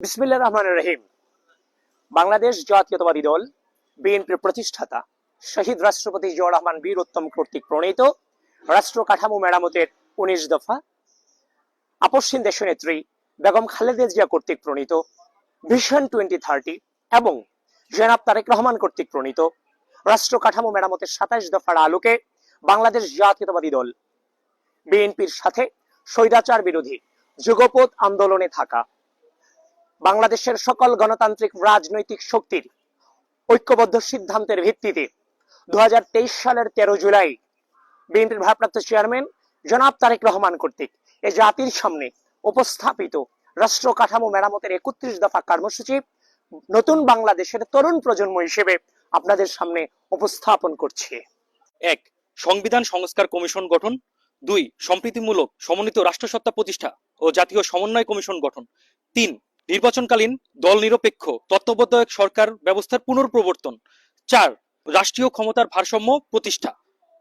বিসমিল্লাহ রহমান রহিম। বাংলাদেশ জাতীয়তাবাদী দল, বিএনপির প্রতিষ্ঠাতা, শহীদ রাষ্ট্রপতি জিয়াউর রহমান বীর উত্তম কর্তৃক প্রণীত রাষ্ট্র কাঠামো মেরামতের উনিশ দফা। আপসীন দেশনেত্রী বেগম খালেদা জিয়া কর্তৃক প্রণীত ভিশন টোয়েন্টি থার্টি এবং জেনাব তারেক রহমান কর্তৃক প্রণীত রাষ্ট্র কাঠামো মেরামতের সাতাইশ দফার আলোকে বাংলাদেশ জাতীয়তাবাদী দল, বিএনপির সাথে স্বৈরাচার বিরোধী যুগপথ আন্দোলনে থাকা। বাংলাদেশের সকল গণতান্ত্রিক রাজনৈতিক শক্তির ঐক্যবদ্ধ সিদ্ধান্তের ভিত্তিতে দু সালের তেরো জুলাই বিএনপির ভারপ্রাপ্ত চেয়ারম্যান জনাব তারেক রহমান কর্তৃক এ জাতির সামনে উপস্থাপিত রাষ্ট্র কাঠামো মেরামতের একত্রিশ দফা কর্মসূচি নতুন বাংলাদেশের তরুণ প্রজন্ম হিসেবে আপনাদের সামনে উপস্থাপন করছে। এক, সংবিধান সংস্কার কমিশন গঠন। দুই, সম্প্রীতিমূলক সমন্বিত রাষ্ট্রসত্তা প্রতিষ্ঠা ও জাতীয় সমন্বয় কমিশন গঠন। তিন নির্বাচনকালীন দল নিরপেক্ষ, তত্ত্বাবধায়ক সরকার ব্যবস্থার পুনর্প্রবর্তন। চার, রাষ্ট্রীয় ক্ষমতার ভারসাম্য প্রতিষ্ঠা।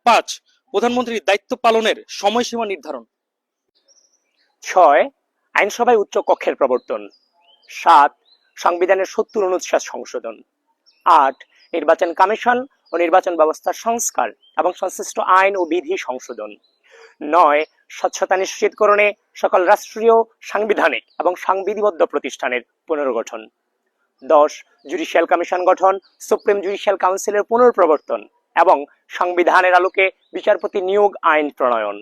পাঁচ, প্রধানমন্ত্রীর দায়িত্ব পালনের সময়সীমা নির্ধারণ। ছয়, আইনসভায় উচ্চ কক্ষের প্রবর্তন। সাত, সংবিধানের সত্তর অনুচ্ছেদ সংশোধন। আট, নির্বাচন কমিশন ও নির্বাচন ব্যবস্থার সংস্কার এবং সংশ্লিষ্ট আইন ও বিধি সংশোধন। নয়, স্বচ্ছতা নিশ্চিতকরণে সকল রাষ্ট্রীয়, সাংবিধানিক এবং সাংবিধিবদ্ধ প্রতিষ্ঠানের পুনর্গঠন। দশ জুডিশিয়াল কমিশন গঠন সুপ্রিম জুডিশিয়াল কাউন্সিলের পুনর্প্রবর্তন এবং সংবিধানের আলোকে বিচারপতি নিয়োগ আইন প্রণয়ন।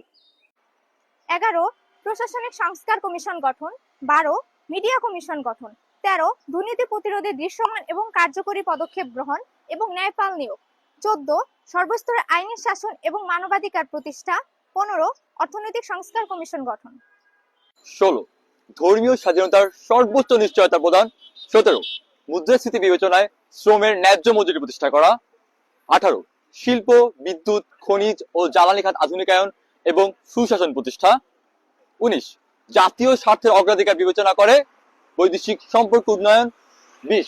এগারো, প্রশাসনিক সংস্কার কমিশন গঠন। বারো মিডিয়া কমিশন গঠন। তেরো, দুর্নীতি প্রতিরোধে দৃশ্যমান এবং কার্যকরী পদক্ষেপ গ্রহণ এবং ন্যায়পাল নিয়োগ। চোদ্দ, সর্বস্তরের আইনি শাসন এবং মানবাধিকার প্রতিষ্ঠা। পনেরো, অর্থনৈতিক সংস্কার কমিশন গঠন। ষোলো। ধর্মীয় স্বাধীনতার সর্বোচ্চ নিশ্চয়তা প্রদান, সতেরো। মুদ্রাস্ফীতি বিবেচনায় শ্রমের ন্যায্য মজুরি প্রতিষ্ঠা করা, আঠারো। শিল্প, বিদ্যুৎ, খনিজ ও জ্বালানি খাত আধুনিকায়ন এবং সুশাসন প্রতিষ্ঠা, উনিশ। জাতীয় স্বার্থের অগ্রাধিকার বিবেচনা করে বৈদেশিক সম্পর্ক উন্নয়ন, বিশ।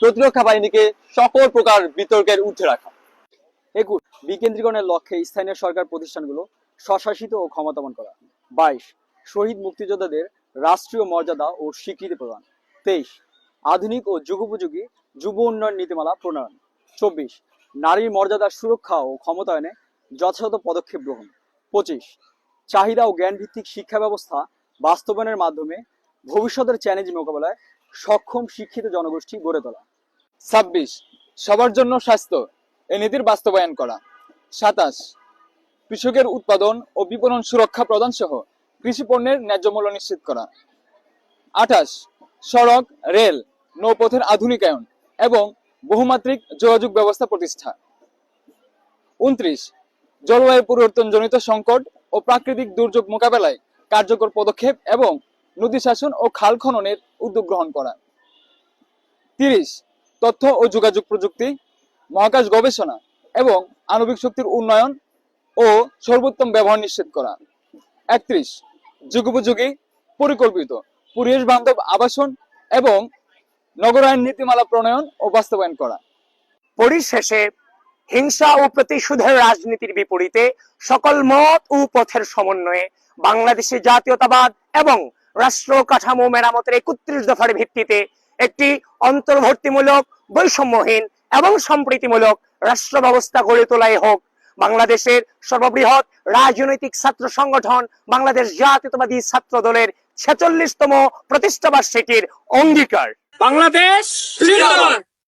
প্রতিরক্ষা বাহিনীকে সকল প্রকার বিতর্কের ঊর্ধ্বে রাখা। একুশ। বিকেন্দ্রীকরণের লক্ষ্যে স্থানীয় সরকার প্রতিষ্ঠানগুলো স্বশাসিত ও ক্ষমতাবান করা। বাইশ। শহীদ মুক্তিযোদ্ধাদের রাষ্ট্রীয় মর্যাদা ও স্বীকৃতি প্রদান। তেইশ, আধুনিক ও যুগোপযোগী যুব উন্নয়ন নীতিমালা প্রণয়ন। চব্বিশ, নারীর মর্যাদা সুরক্ষা ও ক্ষমতায়নে যথাযথ পদক্ষেপ গ্রহণ। পঁচিশ, চাহিদা ও জ্ঞান ভিত্তিক শিক্ষা ব্যবস্থা বাস্তবায়নের মাধ্যমে ভবিষ্যতের চ্যালেঞ্জ মোকাবেলায় সক্ষম শিক্ষিত জনগোষ্ঠী গড়ে তোলা। ছাব্বিশ, সবার জন্য স্বাস্থ্য এ নীতির বাস্তবায়ন করা। সাতাশ, কৃষকের উৎপাদন ও বিপণন সুরক্ষা প্রদান সহ কৃষি পণ্যের ন্যায্য মূল্য নিশ্চিত করা। আঠাশ, সড়ক, রেল, নৌপথের আধুনিকায়ন এবং বহুমাত্রিক যোগাযোগ ব্যবস্থা প্রতিষ্ঠা। উনত্রিশ, জলবায়ু পরিবর্তনজনিত সংকট ও প্রাকৃতিক দুর্যোগ মোকাবেলায় কার্যকর পদক্ষেপ এবং নদী শাসন ও খাল খননের উদ্যোগ গ্রহণ করা। তিরিশ, তথ্য ও যোগাযোগ প্রযুক্তি, মহাকাশ গবেষণা এবং আণবিক শক্তির উন্নয়ন ও সর্বোত্তম ব্যবহার নিশ্চিত করা। একত্রিশ যুগোপযোগী, পরিকল্পিত। পরিবেশ বান্ধব আবাসন এবং নগরায়ন নীতিমালা প্রণয়ন ও বাস্তবায়ন করা। পরিশেষে হিংসা ও প্রতিশোধের রাজনীতির বিপরীতে সকল মত ও পথের সমন্বয়ে বাংলাদেশে জাতীয়তাবাদ এবং রাষ্ট্র কাঠামো মেরামতের একত্রিশ দফার ভিত্তিতে একটি অন্তর্ভুক্তিমূলক, বৈষম্যহীন এবং সম্প্রীতিমূলক রাষ্ট্র ব্যবস্থা গড়ে তোলাই হোক বাংলাদেশের সর্ববৃহৎ রাজনৈতিক ছাত্র সংগঠন বাংলাদেশ জাতীয়তাবাদী ছাত্র দলের ছেচল্লিশতম প্রতিষ্ঠা বার্ষিকীর অঙ্গীকার। বাংলাদেশ